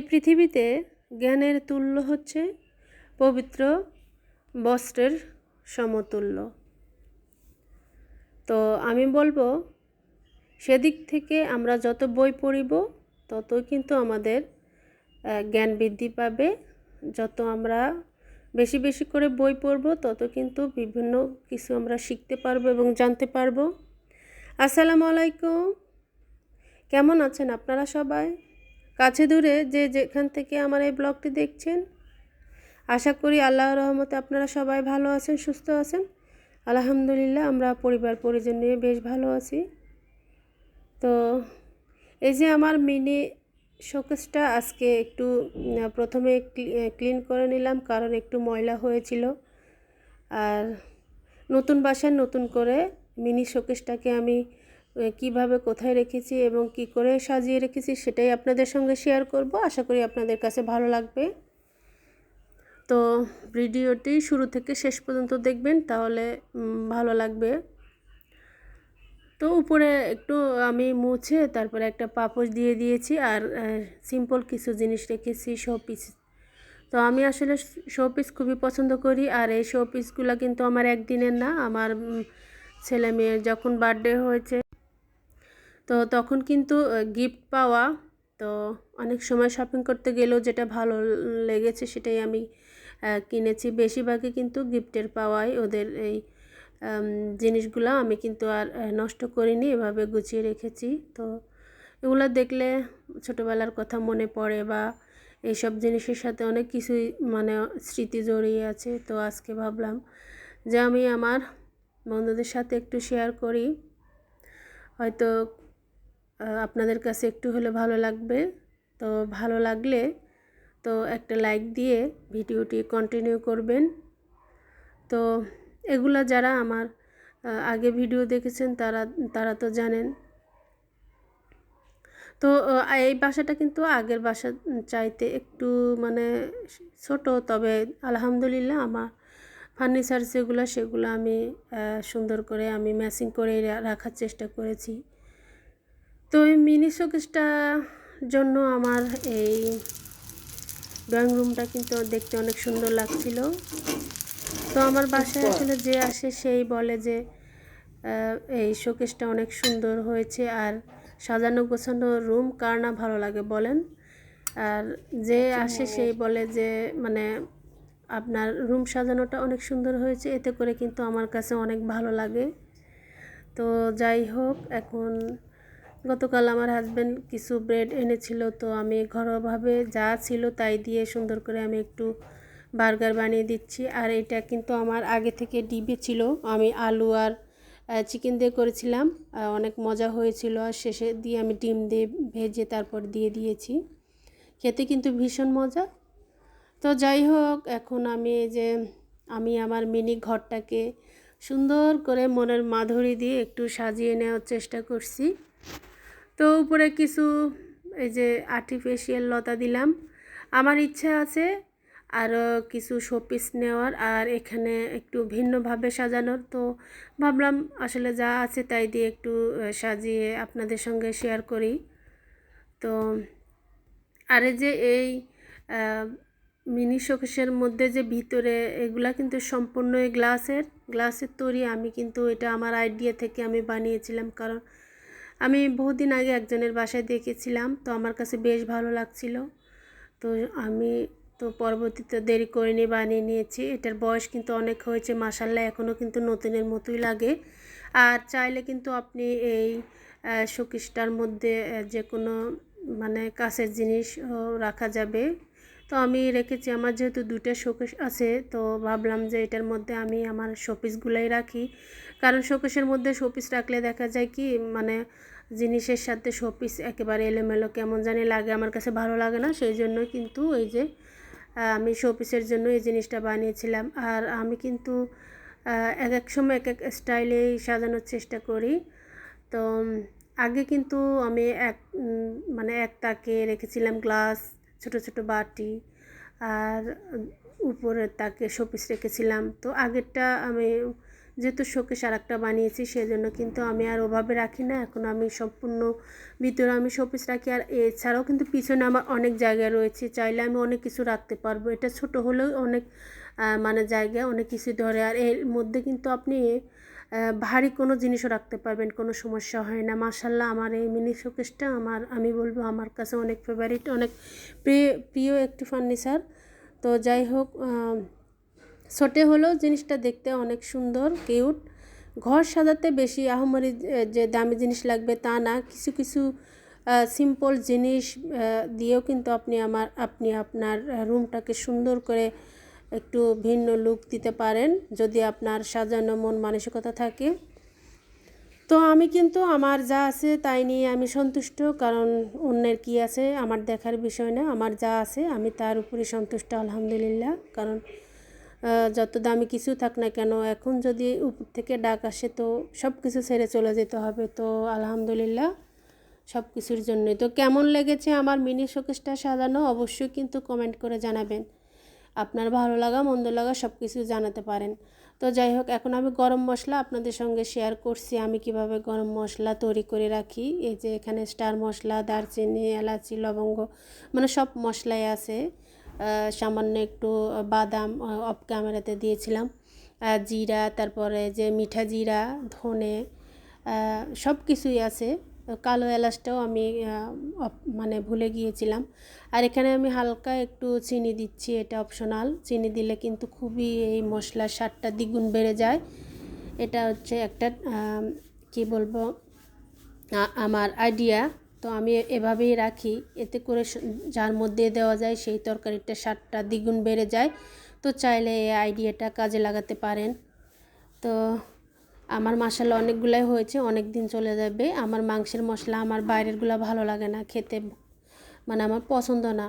পৃথিবীতে জ্ঞানের তুল্য হচ্ছে পবিত্র বস্ত্রের সমতুল্য। তো আমি বলব, সেদিক থেকে আমরা যত বই পড়িব, ততই কিন্তু আমাদের জ্ঞান বৃদ্ধি পাবে। যত আমরা বেশি বেশি করে বই পড়ব, তত কিন্তু বিভিন্ন কিছু আমরা শিখতে পারব এবং জানতে পারব। আসসালামু আলাইকুম। কেমন আছেন আপনারা সবাই? কাছে দূরে যে যেখান থেকে আমার এই ব্লগটি দেখছেন, আশা করি আল্লাহর রহমতে আপনারা সবাই ভালো আছেন, সুস্থ আছেন। আলহামদুলিল্লাহ, আমরা পরিবার পরিজন নিয়ে বেশ ভালো আছি। তো এই যে আমার মিনি শোকেসটা আজকে একটু প্রথমে ক্লিন করে নিলাম, কারণ একটু ময়লা হয়েছিল। আর নতুন বাসায় নতুন করে মিনি শোকেসটাকে আমি কীভাবে কোথায় রেখেছি এবং কি করে সাজিয়ে রেখেছি সেটাই আপনাদের সঙ্গে শেয়ার করব। আশা করি আপনাদের কাছে ভালো লাগবে। তো ভিডিওটি শুরু থেকে শেষ পর্যন্ত দেখবেন, তাহলে ভালো লাগবে। তো উপরে একটু আমি মুছে তারপরে একটা পাপোশ দিয়ে দিয়েছি আর সিম্পল কিছু জিনিস রেখেছি শো পিস তো আমি আসলে শো পিস খুবই পছন্দ করি আর এই শো পিসগুলো কিন্তু আমার একদিনের না, আমার ছেলে মেয়ের যখন বার্থডে হয়েছে তো তখন কিন্তু গিফট পাওয়া, তো অনেক সময় শপিং করতে গেলেও যেটা ভালো লেগেছে সেটাই আমি কিনেছি। বেশিরভাগই কিন্তু গিফটের পাওয়াই ওদের এই জিনিসগুলো। আমি কিন্তু আর নষ্ট করিনি, এভাবে গুছিয়ে রেখেছি। তো এগুলো দেখলে ছোটোবেলার কথা মনে পড়ে বা এইসব জিনিসের সাথে অনেক কিছুই মানে স্মৃতি জড়িয়ে আছে। তো আজকে ভাবলাম যে আমি আমার বন্ধুদের সাথে একটু শেয়ার করি। হয়তো আপনাদের কাছে একটু হলে ভালো লাগবে। তো ভালো লাগলে তো একটা লাইক দিয়ে ভিডিওটি কন্টিনিউ করবেন। তো এগুলা যারা আমার আগে ভিডিও দেখেছেন তারা তারা তো জানেন। তো এই বাসাটা কিন্তু আগের বাসা চাইতে একটু মানে ছোট, তবে আলহামদুলিল্লাহ আমার ফার্নিচার যেগুলো সেগুলো আমি সুন্দর করে আমি ম্যাচিং করে রাখার চেষ্টা করেছি। তো এই মিনি শোকেসটা জন্য আমার এই ড্রয়িং রুমটা কিন্তু দেখতে অনেক সুন্দর লাগছিল। তো আমার বাসায় আসলে যে আসে সেই বলে যে এই শোকেসটা অনেক সুন্দর হয়েছে আর সাজানো গোছানো রুম কার না ভালো লাগে বলেন? আর যে আসে সেই বলে যে মানে আপনার রুম সাজানোটা অনেক সুন্দর হয়েছে এতে করে কিন্তু আমার কাছে অনেক ভালো লাগে। তো যাই হোক এখন গতকাল আমার হাজব্যান্ড কিছু ব্রেড এনেছিল, তো আমি ঘরোয়াভাবে যা ছিল তাই দিয়ে সুন্দর করে আমি একটু বার্গার বানিয়ে দিচ্ছি। আর এটা কিন্তু আমার আগে থেকে ডিবে ছিল। আমি আলু আর চিকেন দিয়ে করেছিলাম। অনেক মজা হয়েছিল। আর শেষে দিয়ে আমি ডিম দিয়ে ভেজে তারপর দিয়ে দিয়েছি। খেতে কিন্তু ভীষণ মজা। তো যাই হোক, এখন আমি যে, আমি আমার মিনি ঘরটাকে সুন্দর করে মনের মাধুরী দিয়ে একটু সাজিয়ে নেওয়ার চেষ্টা করছি। তো উপরে কিছু, এই যে আর্টিফিশিয়াল লতা দিলাম। আমার ইচ্ছা আছে আরও কিছু শোপিস নেওয়ার আর এখানে একটু ভিন্নভাবে সাজানোর। তো ভাবলাম আসলে যা আছে তাই দিয়ে একটু সাজিয়ে আপনাদের সঙ্গে শেয়ার করি। তো আর যে এই মিনি শোকেসের মধ্যে যে ভিতরে এগুলা কিন্তু সম্পূর্ণই গ্লাসের গ্লাসের তৈরি আমি কিন্তু এটা আমার আইডিয়া থেকে আমি বানিয়েছিলাম। কারণ আমি বহুদিন আগে একজনের বাসায় দেখেছিলাম, তো আমার কাছে বেশ ভালো লাগছিল। তো আমি তো পরবর্তীতে দেরি করিনি, বানিয়ে নিয়েছি। এটার বয়স কিন্তু অনেক হয়েছে মাসাল্লাহ এখনও কিন্তু নতুনের মতোই লাগে। আর চাইলে কিন্তু আপনি এই শোকেসটার মধ্যে যে কোনো মানে কাছের জিনিস রাখা যাবে। তো আমি রেখেছি, আমার যেহেতু দুটো শোকেস আছে, তো ভাবলাম যে এটার মধ্যে আমি আমার শোপিসগুলাই রাখি। কারণ শোকেসের মধ্যে শোপিস রাখলে দেখা যায় কি মানে জিনিসের সাথে শোপিস একেবারে এলোমেলো, কেমন জানি লাগে, আমার কাছে ভালো লাগে না, সেই জন্য কিন্তু এই যে আমি শোপিসের জন্য এই জিনিসটা বানিয়েছিলাম। আর আমি কিন্তু এক এক সময় এক এক স্টাইলেই সাজানোর চেষ্টা করি। তো আগে কিন্তু আমি এক মানে এক তাকে রেখেছিলাম গ্লাস, ছোট ছোট বাটি, আর উপরের তাকে শোপিস রেখেছিলাম। তো আগেরটা আমি যেহেতু শোকেশ আর একটা বানিয়েছি, সেজন্য কিন্তু আমি আর ওভাবে রাখি না। এখন আমি সম্পূর্ণ ভিতরে আমি শোপিস রাখি। আর এছাড়াও কিন্তু পিছনে আমার অনেক জায়গা রয়েছে। চাইলে আমি অনেক কিছু রাখতে পারব। এটা ছোট হলেও অনেক মানে জায়গায় অনেক কিছু ধরে। আর এর মধ্যে কিন্তু আপনি ভারী কোনো জিনিসও রাখতে পারবেন, কোনো সমস্যা হয় না। মাসাল্লাহ আমার এই মিনি শোকেসটা আমার, আমি বলব আমার কাছে অনেক ফেভারিট অনেক প্রিয় প্রিয় একটি ফার্নিচার তো যাই হোক ছোটে হলেও জিনিসটা দেখতে অনেক সুন্দর, কিউট। ঘর সাজাতে বেশি আহমারি যে দামি জিনিস লাগবে তা না। কিছু কিছু সিম্পল জিনিস দিয়েও কিন্তু আপনি আমার, আপনি আপনার রুমটাকে সুন্দর করে একটু ভিন্ন লুক দিতে পারেন, যদি আপনার সাজানো মন মানসিকতা থাকে। তো আমি কিন্তু, আমার যা আছে তাই নিয়ে আমি সন্তুষ্ট, কারণ অন্যের কি আছে আমার দেখার বিষয় না। আমার যা আছে আমি তার উপরে সন্তুষ্ট, আলহামদুলিল্লাহ। কারণ যত দামি কিছু থাক না কেন, এখন যদি উপর থেকে ডাক আসে তো সব কিছু ছেড়ে চলে যেতে হবে। তো আলহামদুলিল্লাহ সব কিছুর জন্যই। তো কেমন লেগেছে আমার মিনি শোকেসটা সাজানো? অবশ্যই কিন্তু কমেন্ট করে জানাবেন। আপনার ভালো লাগা, মন্দ লাগা সব কিছু জানাতে পারেন। তো যাই হোক, এখন আমি গরম মশলা আপনাদের সঙ্গে শেয়ার করছি। আমি কীভাবে গরম মশলা তৈরি করে রাখি? এই যে এখানে স্টার মশলা, দারচিনি, এলাচি, লবঙ্গ মানে সব মশলাই আছে। সামান্য একটু বাদাম অফ ক্যামেরাতে দিয়েছিলাম। জিরা, তারপরে যে মিঠা জিরা, ধনে সব কিছুই আছে। কালো এলাচটাও আমি মানে ভুলে গিয়েছিলাম। আর এখানে আমি হালকা একটু চিনি দিচ্ছি, এটা অপশনাল চিনি দিলে কিন্তু খুবই এই মশলার স্বাদটা দ্বিগুণ বেড়ে যায়। এটা হচ্ছে একটা কি বলব আমার আইডিয়া তো আমি এভাবেই রাখি। এতে করে যার মধ্যে দেওয়া যায় সেই তরকারিটা স্বাদটা দ্বিগুণ বেড়ে যায়। তো চাইলে এই আইডিয়াটা কাজে লাগাতে পারেন। তো আমার মশলা অনেকগুলাই হয়েছে অনেক দিন চলে যাবে। আমার মাংসের মশলা আমার বাইরেরগুলো ভালো লাগে না খেতে। মানে আমার পছন্দ না।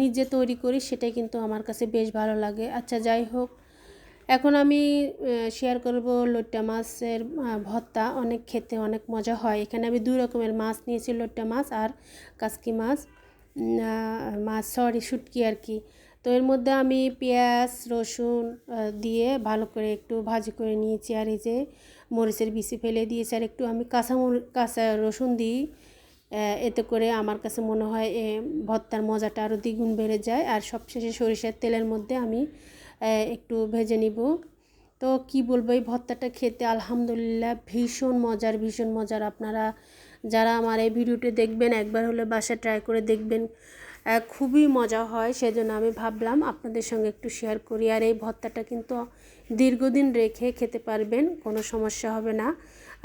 নিজে তৈরি করি সেটাই কিন্তু আমার কাছে বেশ ভালো লাগে। আচ্ছা যাই হোক। এখন আমি শেয়ার করব লোট্টা মাছের ভর্তা। অনেক খেতে অনেক মজা হয়। এখানে আমি দুই রকমের মাছ নিয়েছি, লোট্টা মাছ আর কাসকি মাছ। মাছ সরি শুটকি আর কি। তো এর মধ্যে আমি পেঁয়াজ, রসুন দিয়ে ভালো করে একটু ভাজি করে নিয়েছি। আর এই যে মরিচের বিচি ফেলে দিয়েছি, আর একটু আমি কাঁচা কাঁচা রসুন দিই। এতে করে আমার কাছে মনে হয় ভর্তার মজাটা আরও দ্বিগুণ বেড়ে যায়। আর সবশেষে সরিষার তেলের মধ্যে আমি একটু ভেজে নিব। তো কি বলব, এই ভর্তাটা খেতে আলহামদুলিল্লাহ ভীষণ মজার ভীষণ মজার। আপনারা যারা আমার এই ভিডিওটি দেখবেন, একবার হলে বাসা ট্রাই করে দেখবেন খুবই মজা হয়। সেজন্য আমি ভাবলাম আপনাদের সঙ্গে একটু শেয়ার করি। আর এই ভর্তাটা কিন্তু দীর্ঘদিন রেখে খেতে পারবেন, কোনো সমস্যা হবে না।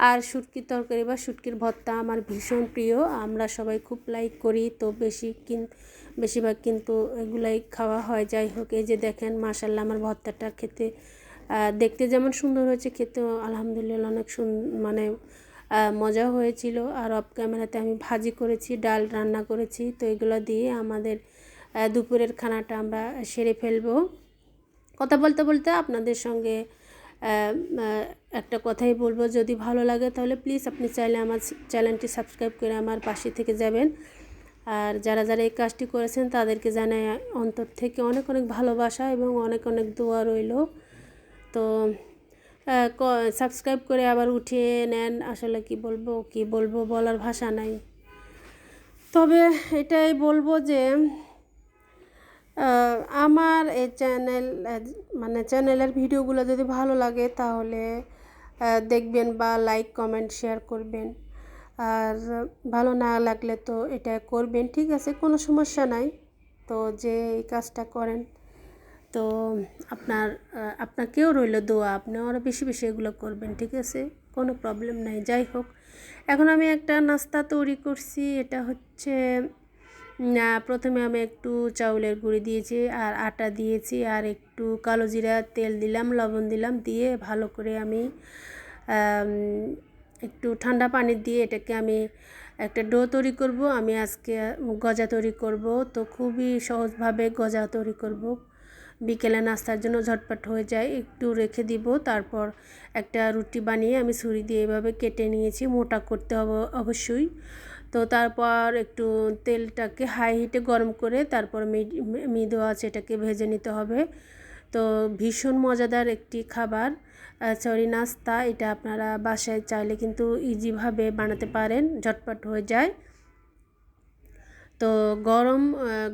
আর শুটকির তরকারি বা শুটকির ভর্তা আমার ভীষণ প্রিয়। আমরা সবাই খুব লাইক করি, তো বেশি কিন বেশিরভাগ কিন্তু এগুলাই খাওয়া হয়। যাই হোক, এই যে দেখেন মাসাল্লাহ আমার ভর্তাটা খেতে দেখতে যেমন সুন্দর হয়েছে, খেতেও আলহামদুলিল্লাহ অনেক সুন মানে মজা হয়েছিল। আর অফ ক্যামেরাতে আমি ভাজি করেছি, ডাল রান্না করেছি। তো এগুলো দিয়ে আমাদের দুপুরের খানাটা আমরা সেরে ফেলব। কথা বলতে বলতে আপনাদের সঙ্গে একটা কথাই বলব। যদি ভালো লাগে তাহলে প্লিজ আপনি চাইলে আমার চ্যানেলটি সাবস্ক্রাইব করে আমার পাশে থেকে যাবেন। আর যারা যারা এই কাজটি করেছেন তাদেরকে জানাই অন্তর থেকে অনেক অনেক ভালোবাসা এবং অনেক অনেক দোয়া রইল। তো সাবস্ক্রাইব করে আবার উঠিয়ে নেন। আসলে কি বলব কি বলব বলার ভাষা নাই। তবে এটাই বলব যে আমার এই চ্যানেল মানে চ্যানেলের ভিডিওগুলো যদি ভালো লাগে তাহলে দেখবেন বা লাইক কমেন্ট শেয়ার করবেন। আর ভালো না লাগলে তো এটা করবেন, ঠিক আছে, কোনো সমস্যা নাই। তো যে এই কাজটা করেন, তো আপনার আপনাকেও রইল দোয়া আপনি আরও বেশি বেশি এগুলো করবেন, ঠিক আছে, কোনো প্রবলেম নাই, যাই হোক। এখন আমি একটা নাস্তা তৈরি করছি, এটা হচ্ছে প্রথমে আমি একটু চাউলের গুঁড়ি দিয়েছি আর আটা দিয়েছি আর একটু কালো জিরা তেল দিলাম, লবণ দিলাম, দিয়ে ভালো করে আমি একটু ঠান্ডা পানি দিয়ে এটাকে আমি একটা ডো তৈরি করব। আমি আজকে গজা তৈরি করব। তো খুবই সহজভাবে গজা তৈরি করব। বিকেলে নাস্তার জন্য ঝটপট হয়ে যায়। একটু রেখে দিব। তারপর একটা রুটি বানিয়ে আমি ছুরি দিয়ে এভাবে কেটে নিয়েছি। মোটা করতে হবে অবশ্যই। তো তারপর একটু তেলটাকে হাই হিটে গরম করে তারপর মৃদু আছে এটাকে ভেজে নিতে হবে। তো ভীষণ মজাদার একটি খাবার। সরি নাস্তা, এটা আপনারা বাসায় চাইলে কিন্তু ইজিভাবে বানাতে পারেন, ঝটপট হয়ে যায়। তো গরম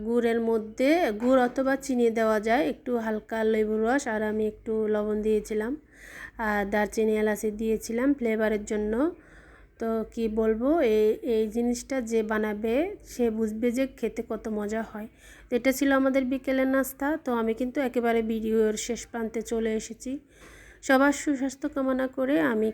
গুড়ের মধ্যে, গুড় অথবা চিনি দেওয়া যায়, একটু হালকা লেবুর রস, আর আমি একটু লবণ দিয়েছিলাম। আর দারচিনি, এলাচি দিয়েছিলাম ফ্লেভারের জন্য। তো কি বলব, এই এই জিনিসটা যে বানাবে, সে বুঝবে যে খেতে কত মজা হয়। এটা ছিল আমাদের বিকেলের নাস্তা, তো আমি কিন্তু একেবারে ভিডিওর শেষ প্রান্তে চলে এসেছি। সবার সুস্বাস্থ্য কামনা করে আমি